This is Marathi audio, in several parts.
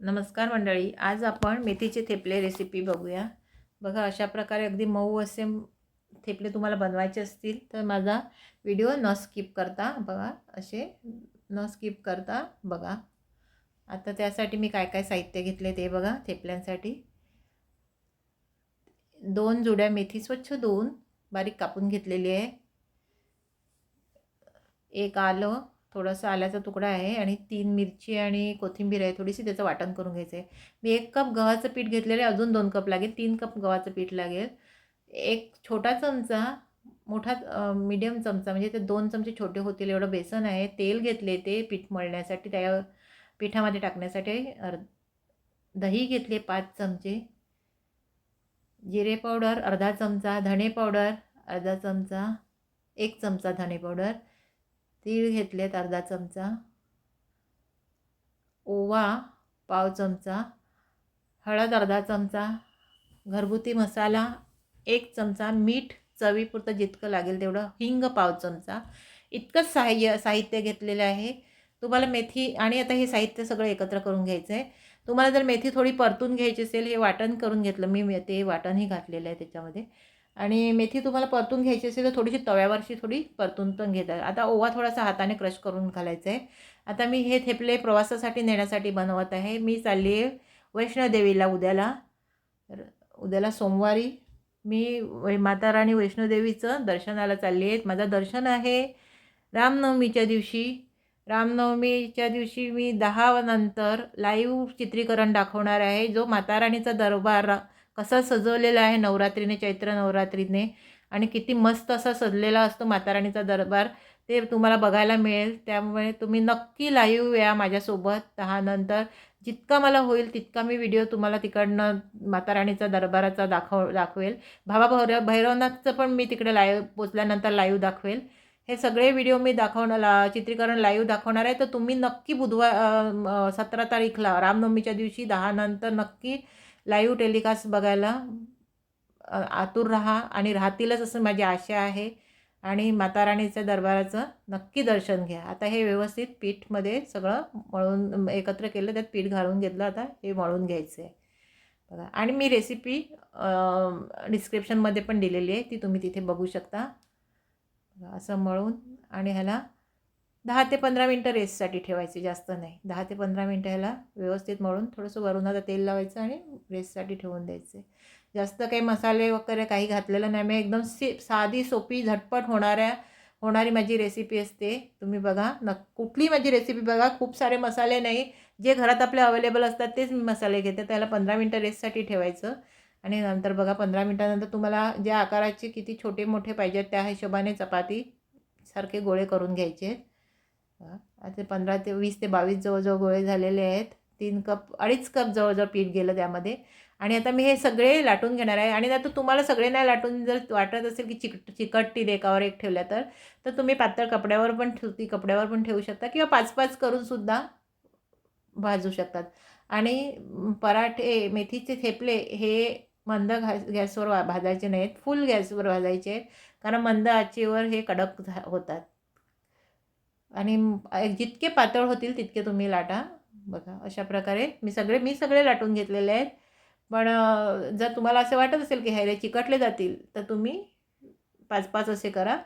नमस्कार मंडळी आज आपण मेथीचे थेपले रेसिपी बघूया. बघा अशा प्रकारे अगदी मऊ असे थेपले तुम्हाला बनवायचे असतील तर माझा व्हिडिओ न स्किप करता बघा असे न स्किप करता बघा. आता त्यासाठी मी काय काय साहित्य घेतले ते बघा थेपल्यांसाठी. दोन जुड्या मेथी स्वच्छ धुवून बारीक कापून घेतलेली आहे. एक आलं थोडंसं आल्याचा तुकडा आहे आणि तीन मिरची आणि कोथिंबीर आहे थोडीशी त्याचं वाटण करून घ्यायचं आहे मी एक कप गव्हाचं पीठ घेतलेलं आहे अजून दोन कप लागेल तीन कप गव्हाचं पीठ लागेल. एक छोटा चमचा मोठा मीडियम चमचा म्हणजे ते दोन चमचे छोटे होतील एवढं बेसन आहे तेल घेतले ते पीठ मळण्यासाठी त्या पिठामध्ये टाकण्यासाठी अर् दही घेतले पाच चमचे. जिरे पावडर अर्धा चमचा धणे पावडर अर्धा चमचा एक चमचा धणे पावडर. तीळ घेतलेत अर्धा चमचा. ओवा पाव चमचा. हळद अर्धा चमचा. घरगुती मसाला एक चमचा. मीठ चवीपुरतं जितकं लागेल तेवढं. हिंग पाव चमचा. इतकंच साह्य साहित्य घेतलेलं आहे. तुम्हाला मेथी आणि आता हे साहित्य सगळं एकत्र करून घ्यायचं आहे तुम्हाला जर मेथी थोडी परतून घ्यायची असेल हे वाटण करून घेतलं. मी ते वाटणही घातलेलं आहे त्याच्यामध्ये. आणि मेथी तुम्हाला परतून घ्यायची असेल तर थोडीशी तव्यावरची थोडी परतून पण घेतात आता ओवा थोडासा हाताने क्रश करून घालायचा आहे. आता मी हे थेपले प्रवासासाठी नेण्यासाठी बनवत आहे. मी चालली आहे वैष्णोदेवीला उद्याला. उद्याला सोमवारी मी माताराणी माता राणी वैष्णोदेवीचं दर्शनाला चालली आहे. माझं दर्शन आहे रामनवमीच्या दिवशी. रामनवमीच्या दिवशी मी दहा नंतर लाईव्ह चित्रीकरण दाखवणार आहे. जो माता राणीचा दरबार कसा सजवलेला आहे नवरात्रीने चैत्र नवरात्रीने आणि किती मस्त असा सजलेला असतो माताराणीचा दरबार ते तुम्हाला बघायला मिळेल. त्यामुळे तुम्ही नक्की लाईव्ह या माझ्यासोबत. दहानंतर जितका मला होईल तितका मी व्हिडिओ तुम्हाला तिकडनं माताराणीचा दरबाराचा दाखव दाखवेल. बाबा भैरव भैरवनाथचं पण मी तिकडे लाईव्ह पोचल्यानंतर लाईव्ह दाखवेल. हे सगळे व्हिडिओ मी दाखवणार ला चित्रीकरण लाईव्ह दाखवणार आहे. तर तुम्ही नक्की बुधवार सतरा तारीखला रामनवमीच्या दिवशी दहानंतर नक्की लाईव्ह टेलिकास्ट बघायला आतुर राहा आणि राहतीलच असं माझी आशा आहे. आणि माताराणीच्या दरबाराचं नक्की दर्शन घ्या. आता हे व्यवस्थित पीठमध्ये सगळं मळून एकत्र केलं त्यात पीठ घालून घेतलं आता हे मळून घ्यायचं आहे बघा. आणि मी रेसिपी डिस्क्रिप्शनमध्ये पण दिलेली आहे ती तुम्ही तिथे बघू शकता. असं मळून आणि ह्याला दहा ते पंधरा मिनटं रेससाठी ठेवायचे जास्त नाही. दहा ते पंधरा मिनटं ह्याला व्यवस्थित मळून थोडंसं वरून आता तेल लावायचं आणि रेससाठी ठेवून द्यायचे. जास्त काही मसाले वगैरे काही घातलेलं नाही. मी एकदम सी साधी सोपी झटपट होणाऱ्या होणारी माझी रेसिपी असते. तुम्ही बघा न कुठली माझी रेसिपी बघा. खूप सारे मसाले नाही. जे घरात आपले अवेलेबल असतात तेच मी मसाले घेते. त्याला पंधरा मिनटं रेससाठी ठेवायचं. आणि नंतर बघा पंधरा मिनटानंतर तुम्हाला ज्या आकाराचे किती छोटे मोठे पाहिजेत त्या हिशोबाने चपाती सारखे गोळे करून घ्यायचे. आहेत आता पंधरा ते वीस ते बावीस जवळजवळ गोळे झालेले आहेत. तीन कप अडीच कप जवळजवळ पीठ गेलं त्यामध्ये. आणि आता मी हे सगळे लाटून घेणार आहे. आणि आता तुम्हाला सगळे नाही लाटून जर वाटत असेल की चिक चिकटतील एकावर एक ठेवल्या तर तर तुम्ही पातळ कपड्यावर पण सुती कपड्यावर पण ठेवू शकता किंवा पाच पाच करून सुद्धा भाजू शकतात. आणि पराठे मेथीचे थेपले हे मंद घा गॅसवर वा- भाजायचे नाहीत. फुल गॅसवर भाजायचे आहेत. कारण मंद आचेवर हे कडक झा होतात. आणि जितके पातळ होतील तितके तुम्ही लाटा. बघा अशा प्रकारे मी सगळे मी सगळे लाटून घेतलेले आहेत. पण जर तुम्हाला असं वाटत असेल की हैरे चिकटले जातील तर तुम्ही पाच पाच असे करा.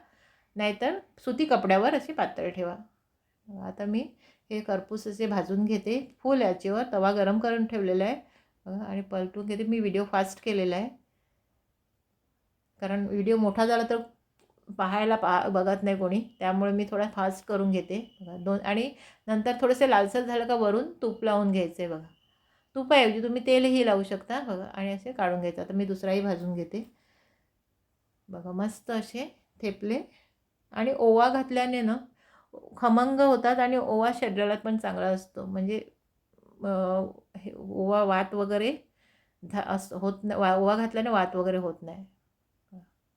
नाहीतर सुती कपड्यावर असे पातळ ठेवा. आता मी हे करपूस असे भाजून घेते. फुल याचेवर तवा गरम करून ठेवलेला आहे. बघा, आणि पलटून घेते. मी व्हिडिओ फास्ट केलेला आहे. कारण व्हिडिओ मोठा झाला तर पाहायला पा बघत नाही कोणी. त्यामुळे मी थोडा फास्ट करून घेते. बघा दोन आणि नंतर थोडेसे लालसर झालं का वरून तूप लावून घ्यायचं आहे बघा. तुपाऐवजी तुम्ही तेलही लावू शकता बघा आणि असे काढून घ्यायचं. आता मी दुसराही भाजून घेते. बघा मस्त असे थेपले. आणि ओवा घातल्याने ना खमंग होतात आणि ओवा शरीराला पण चांगला असतो. म्हणजे हे ओवा वात वगैरे झा असं होत नाही वा ओवा घातल्याने वात वगैरे होत नाही.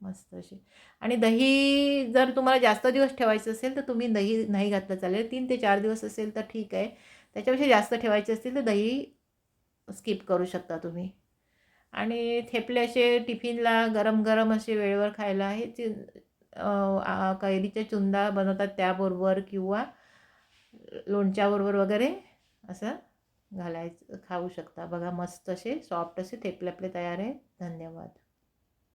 मस्त अशी. आणि दही जर तुम्हाला जास्त दिवस ठेवायचं असेल तर तुम्ही दही नाही घातलं चालेल. तीन ते चार दिवस असेल तर ठीक आहे. त्याच्यापेक्षा जास्त ठेवायचे असतील तर दही स्किप करू शकता तुम्ही. आणि थेपले असे टिफिनला गरम गरम असे वेळेवर खायला हे चि कैरीच्या चुंदा बनवतात त्याबरोबर किंवा लोणच्याबरोबर वगैरे असं घालायचं खाऊ शकता. बघा मस्त असे सॉफ्ट असे थेपले आपले तयार आहे धन्यवाद.